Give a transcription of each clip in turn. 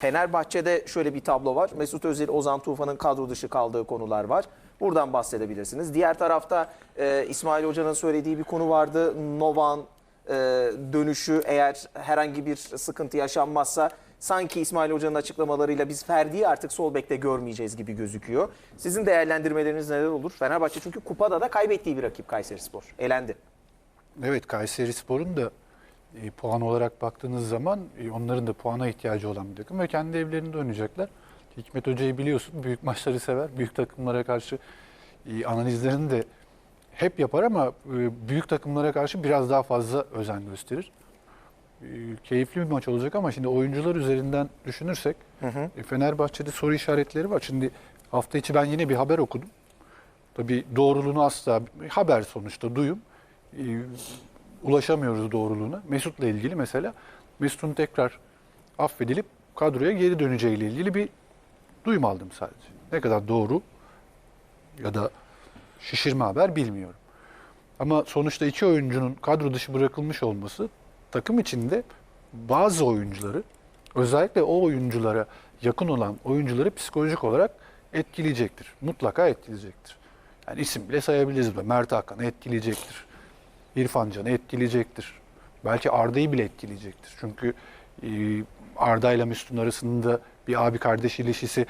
Fenerbahçe'de şöyle bir tablo var. Mesut Özil, Ozan Tufan'ın kadro dışı kaldığı konular var. Buradan bahsedebilirsiniz. Diğer tarafta e, İsmail Hoca'nın söylediği bir konu vardı. Novan e, dönüşü eğer herhangi bir sıkıntı yaşanmazsa sanki İsmail Hoca'nın açıklamalarıyla biz Ferdi'yi artık sol bekte görmeyeceğiz gibi gözüküyor. Sizin değerlendirmeleriniz neler olur? Fenerbahçe çünkü kupada da kaybettiği bir rakip Kayserispor. Elendi. Evet Kayseri Spor'un da e, puan olarak baktığınız zaman e, onların da puana ihtiyacı olan bir takım ve kendi evlerinde oynayacaklar. Hikmet Hoca'yı biliyorsun büyük maçları sever. Büyük takımlara karşı e, analizlerini de hep yapar ama e, büyük takımlara karşı biraz daha fazla özen gösterir. E, keyifli bir maç olacak ama şimdi oyuncular üzerinden düşünürsek e, Fenerbahçe'de soru işaretleri var. Şimdi hafta içi ben yine bir haber okudum. Tabii doğruluğunu asla haber sonuçta duyum. E, ulaşamıyoruz doğruluğuna. Mesut'la ilgili mesela Mesut'un tekrar affedilip kadroya geri döneceğiyle ilgili bir duyum aldım sadece. Ne kadar doğru ya da şişirme haber bilmiyorum. Ama sonuçta iki oyuncunun kadro dışı bırakılmış olması takım içinde bazı oyuncuları özellikle o oyunculara yakın olan oyuncuları psikolojik olarak etkileyecektir. Mutlaka etkileyecektir. Yani isim bile sayabiliriz. Mert Hakan'ı etkileyecektir. İrfan Can'ı etkileyecektir. Belki Arda'yı bile etkileyecektir. Çünkü e, Arda ile Müslüm arasında bir abi kardeş ilişkisi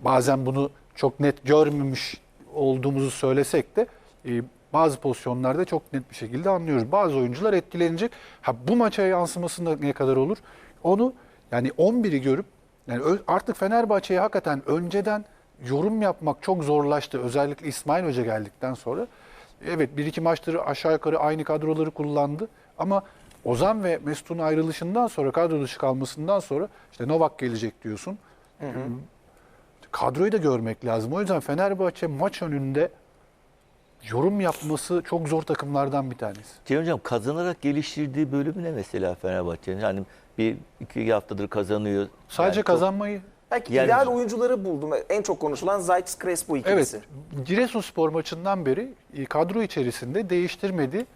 bazen bunu çok net görmemiş olduğumuzu söylesek de e, bazı pozisyonlarda çok net bir şekilde anlıyoruz. Bazı oyuncular etkilenecek. Ha bu maça yansımasında ne kadar olur? Onu yani 11'i görüp yani artık Fenerbahçe'ye hakikaten önceden yorum yapmak çok zorlaştı. Özellikle İsmail Hoca geldikten sonra. Evet bir iki maçtır aşağı yukarı aynı kadroları kullandı. Ama Ozan ve Mesut'un ayrılışından sonra kadro dışı kalmasından sonra işte Novak gelecek diyorsun. Kadroyu da görmek lazım. O yüzden Fenerbahçe maç önünde yorum yapması çok zor takımlardan bir tanesi. Cem Hocam kazanarak geliştirdiği bölümü ne mesela Fenerbahçe'nin? Yani bir iki haftadır kazanıyor. Sadece Yani kazanmayı Belki Yani- ideal oyuncuları buldum. En çok konuşulan Zayt Crespo ikilisi. Evet. Giresunspor maçından beri e, kadro içerisinde değiştirmedi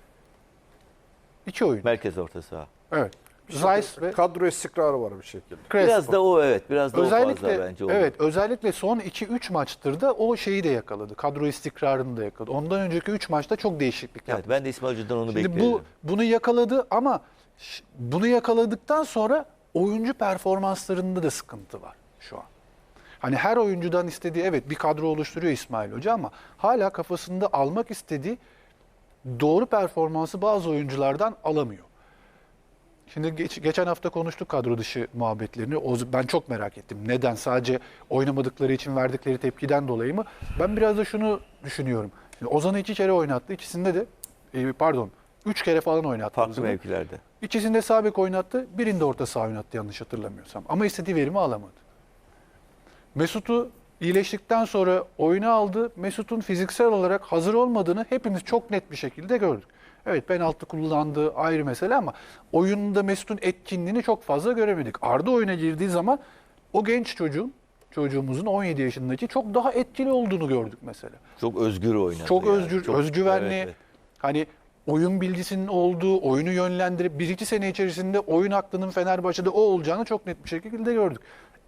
iki oyun. Merkez orta saha. Evet. Zeiss ve Kadro istikrarı var bir şekilde. Crespo. Biraz da o evet. Biraz da o özellikle fazla bence. o. evet özellikle son 2-3 maçtır da o şeyi de yakaladı. Kadro istikrarını da yakaladı. Ondan önceki 3 maçta çok değişiklik Evet, yaptı. ben de İsmail Hoca'dan onu Şimdi bekliyorum. bu bunu yakaladı ama bunu yakaladıktan sonra oyuncu performanslarında da sıkıntı var şu an. Hani her oyuncudan istediği evet bir kadro oluşturuyor İsmail Hoca ama hala kafasında almak istediği doğru performansı bazı oyunculardan alamıyor. Şimdi geç- geçen hafta konuştuk kadro dışı muhabbetlerini. O, ben çok merak ettim. Neden? Sadece oynamadıkları için verdikleri tepkiden dolayı mı? Ben biraz da şunu düşünüyorum. Şimdi Ozan'ı iki kere oynattı. İkisinde de e, pardon üç kere falan oynattı. Farklı mevkilerde. İkisinde sağ bek oynattı. Birinde orta saha oynattı yanlış hatırlamıyorsam. Ama istediği verimi alamadı. Mesut'u iyileştikten sonra oyuna aldı. Mesut'un fiziksel olarak hazır olmadığını hepimiz çok net bir şekilde gördük. Evet penaltı kullandığı ayrı mesele ama oyunda Mesut'un etkinliğini çok fazla göremedik. Arda oyuna girdiği zaman o genç çocuğun, çocuğumuzun 17 yaşındaki çok daha etkili olduğunu gördük mesela. Çok özgür oynadı. Çok yani. özgür, Çok- özgüvenli. evet. Hani oyun bilgisinin olduğu, oyunu yönlendirip bir iki sene içerisinde oyun aklının Fenerbahçe'de o olacağını çok net bir şekilde gördük.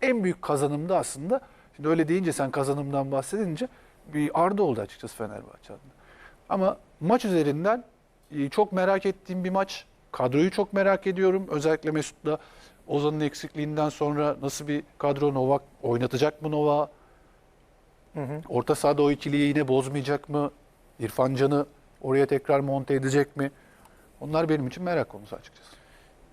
En büyük kazanım da aslında, şimdi öyle deyince sen kazanımdan bahsedince bir Arda oldu açıkçası Fenerbahçe adına. Ama maç üzerinden e, çok merak ettiğim bir maç. Kadroyu çok merak ediyorum. Özellikle Mesut'la Ozan'ın eksikliğinden sonra nasıl bir kadro Novak oynatacak mı Novak? Orta sahada o ikiliyi yine bozmayacak mı? İrfan Can'ı oraya tekrar monte edecek mi? Onlar benim için merak konusu açıkçası.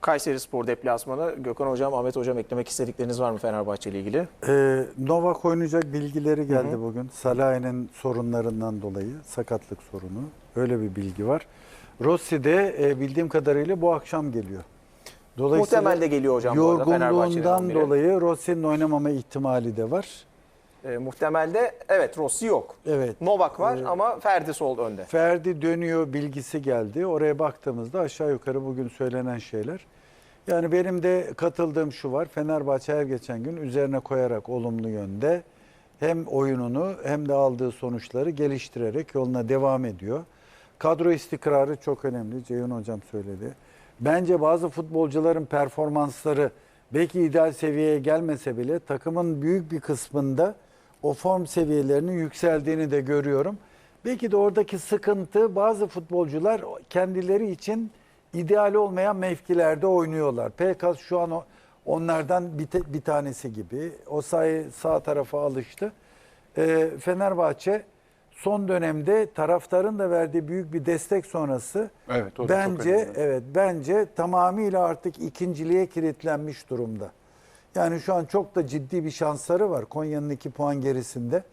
Kayseri Spor deplasmanı. Gökhan Hocam, Ahmet Hocam eklemek istedikleriniz var mı Fenerbahçe ile ilgili? Ee, Novak oynayacak bilgileri geldi bugün. Salah'ın sorunlarından dolayı sakatlık sorunu. Öyle bir bilgi var. Rossi de e, bildiğim kadarıyla bu akşam geliyor. Muhtemel de geliyor hocam bu arada Fenerbahçe'nin yorgunluğundan 11'i. dolayı Rossi'nin oynamama ihtimali de var. E, muhtemelde evet Rossi yok. Evet. Novak var Ee, ama Ferdi sol önde. Ferdi dönüyor bilgisi geldi. Oraya baktığımızda aşağı yukarı bugün söylenen şeyler. Yani benim de katıldığım şu var. Fenerbahçe her geçen gün üzerine koyarak olumlu yönde hem oyununu hem de aldığı sonuçları geliştirerek yoluna devam ediyor. Kadro istikrarı çok önemli. Ceyhun Hocam söyledi. Bence bazı futbolcuların performansları belki ideal seviyeye gelmese bile takımın büyük bir kısmında o form seviyelerinin yükseldiğini de görüyorum. Belki de oradaki sıkıntı bazı futbolcular kendileri için ideal olmayan mevkilerde oynuyorlar. Pelkas şu an o- onlardan bir, te- bir tanesi gibi. O sayı sağ tarafa alıştı. Ee, Fenerbahçe son dönemde taraftarın da verdiği büyük bir destek sonrası Evet, bence evet bence tamamıyla artık ikinciliğe kilitlenmiş durumda. Yani şu an çok da ciddi bir şansları var Konya'nın 2 puan gerisinde.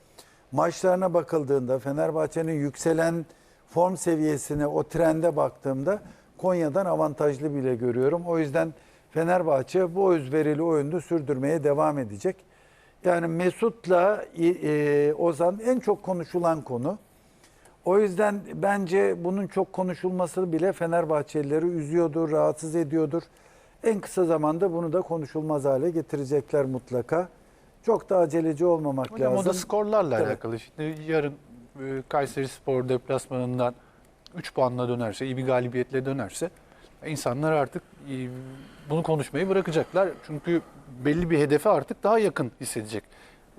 Maçlarına bakıldığında Fenerbahçe'nin yükselen form seviyesine o trende baktığımda Konya'dan avantajlı bile görüyorum. O yüzden Fenerbahçe bu özverili oyunu sürdürmeye devam edecek. Yani Mesut'la e, Ozan en çok konuşulan konu. O yüzden bence bunun çok konuşulması bile Fenerbahçelileri üzüyordur, rahatsız ediyordur. En kısa zamanda bunu da konuşulmaz hale getirecekler mutlaka. Çok da aceleci olmamak Hocam o lazım. da skorlarla Tabii. alakalı. Şimdi yarın e, Kayseri Spor deplasmanından 3 puanla dönerse, iyi bir galibiyetle dönerse insanlar artık e, bunu konuşmayı bırakacaklar. Çünkü belli bir hedefe artık daha yakın hissedecek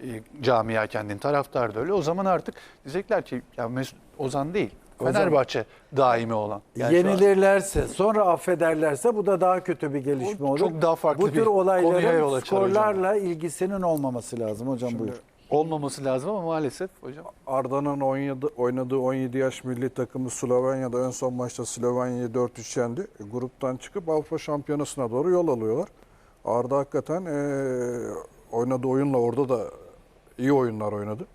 e, camia kendini. Taraftar da öyle. O zaman artık diyecekler ki ya Mesut Ozan değil. Fenerbahçe daimi olan. Yani Yenilirlerse, sonra affederlerse bu da daha kötü bir gelişme olur. çok daha farklı bu bir tür konuya olayların yol açar hocam. skorlarla ilgisinin olmaması lazım hocam buyur. Olmaması lazım ama maalesef hocam. Arda'nın 17, oynadığı 17 yaş milli takımı Slovenya'da en son maçta Slovenya'yı 4-3 yendi. E, gruptan çıkıp Avrupa Şampiyonası'na doğru yol alıyorlar. Arda hakikaten e, oynadığı oyunla orada da iyi oyunlar oynadı.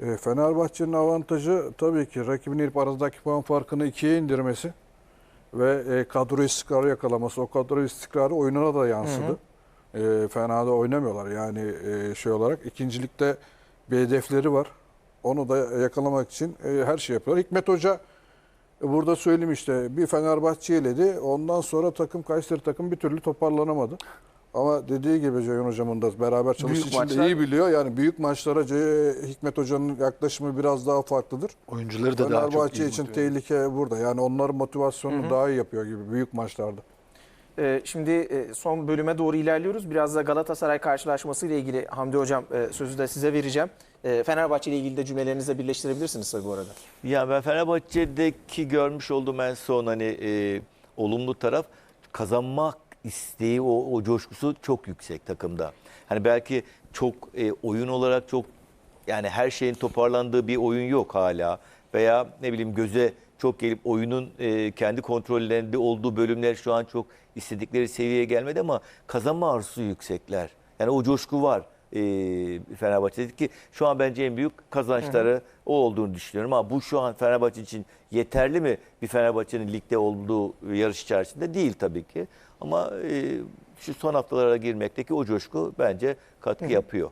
E, Fenerbahçe'nin avantajı tabii ki rakibin ilk aradaki puan farkını ikiye indirmesi ve e, kadro istikrarı yakalaması. O kadro istikrarı oyununa da yansıdı. E, fena da oynamıyorlar yani e, şey olarak. ikincilikte bir hedefleri var. Onu da yakalamak için e, her şey yapıyorlar. Hikmet Hoca e, burada söyleyeyim işte bir Fenerbahçe eledi. Ondan sonra takım Kayseri takım bir türlü toparlanamadı. Ama dediği gibi Ceyhun Hocam'ın da beraber çalıştığı için de maçlar- iyi biliyor. Yani büyük maçlara Ce- Hikmet Hoca'nın yaklaşımı biraz daha farklıdır. Oyuncuları da daha çok Fenerbahçe iyi için motive tehlike burada. Yani onların motivasyonunu daha iyi yapıyor gibi büyük maçlarda. Ee, Şimdi e, son bölüme doğru ilerliyoruz. Biraz da Galatasaray karşılaşması ile ilgili Hamdi Hocam e, sözü de size vereceğim. E, Fenerbahçe ile ilgili de cümlelerinizle birleştirebilirsiniz tabii bu arada. Ya ben Fenerbahçe'deki görmüş olduğum en son hani e, olumlu taraf kazanmak isteği, o, o coşkusu çok yüksek takımda. Hani belki çok e, oyun olarak çok yani her şeyin toparlandığı bir oyun yok hala veya ne bileyim göze çok gelip oyunun e, kendi kontrollerinde olduğu bölümler şu an çok istedikleri seviyeye gelmedi ama kazanma arzusu yüksekler. Yani o coşku var e, Fenerbahçe'de ki şu an bence en büyük kazançları o olduğunu düşünüyorum. Ama bu şu an Fenerbahçe için yeterli mi? Bir Fenerbahçe'nin ligde olduğu yarış içerisinde değil tabii ki. Ama e, şu son haftalara girmekteki o coşku bence katkı yapıyor.